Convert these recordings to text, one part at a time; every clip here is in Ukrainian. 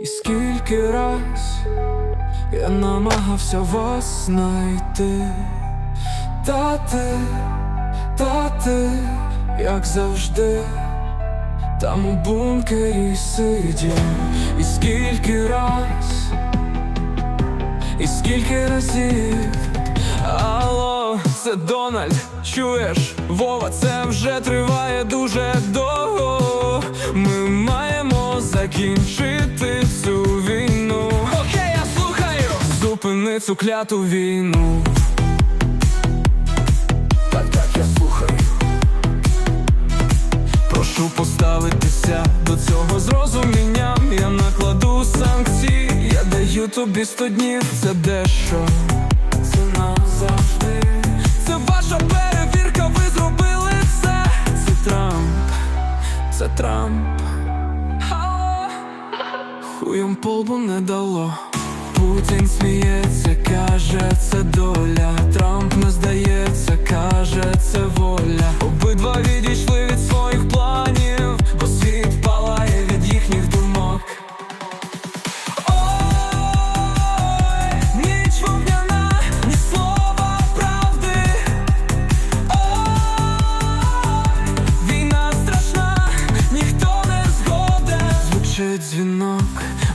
І скільки раз я намагався вас знайти, та ти, та ти, як завжди, там у бункері сидів, і скільки раз, і скільки разів. Алло, це Дональд, чуєш, Вова, це вже триває дуже довго. Ми маємо закінчити цю війну. Окей, я слухаю. Зупини цю кляту війну. Так, так, я слухаю. Прошу поставитися до цього з розумінням. Я накладу санкції, я даю тобі сто днів, це дещо. Це назавжди. Це ваша перевірка, полбу не дало. Путін сміється, каже, це доля. Трамп не здається, каже, це воля.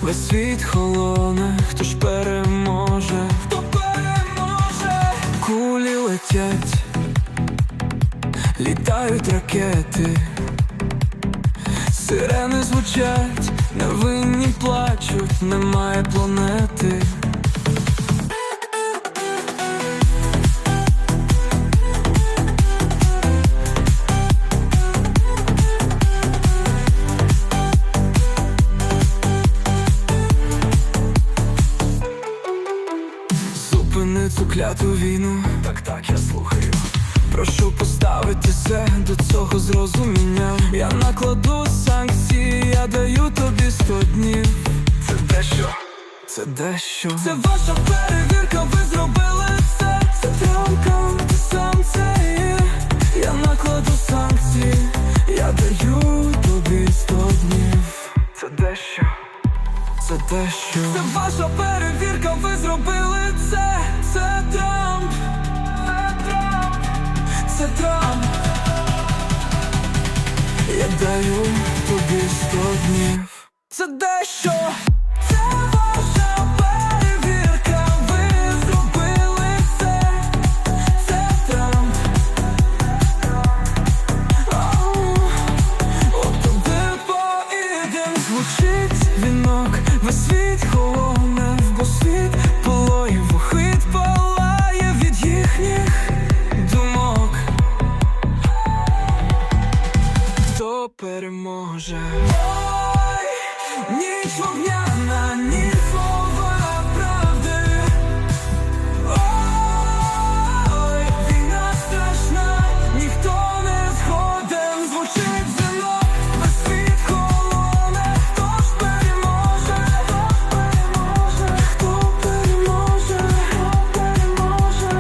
Весь світ холоне, хто ж переможе, хто переможе, кулі летять, літають ракети. Сирени звучать, невинні плачуть, немає планети. Зупини цю кляту війну. Так, так, я слухаю. Прошу поставитися до цього з розумінням. Я накладу санкції, я даю тобі сто днів. Це дещо, це дещо. Це ваша перевірка, ви зробили це. Це ти сам це є. Я накладу санкції, я даю тобі сто днів. Це дещо. Це дещо Це ваша перевірка, ви зробили Це Я даю тобі сто днів. Це дещо переможе? Ой, ніч вогняна, ні слова правди. Ой, війна страшна, ніхто не згоден, звучить дзвінок, весь світ холоне, хто ж переможе, хто ж переможе, хто переможе, хто переможе,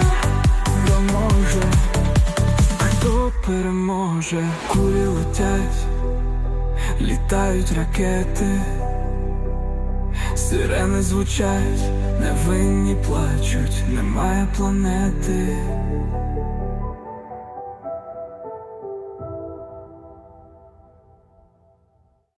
хто переможе, кулі летять, літають ракети. Сирени звучать, невинні плачуть, немає планети.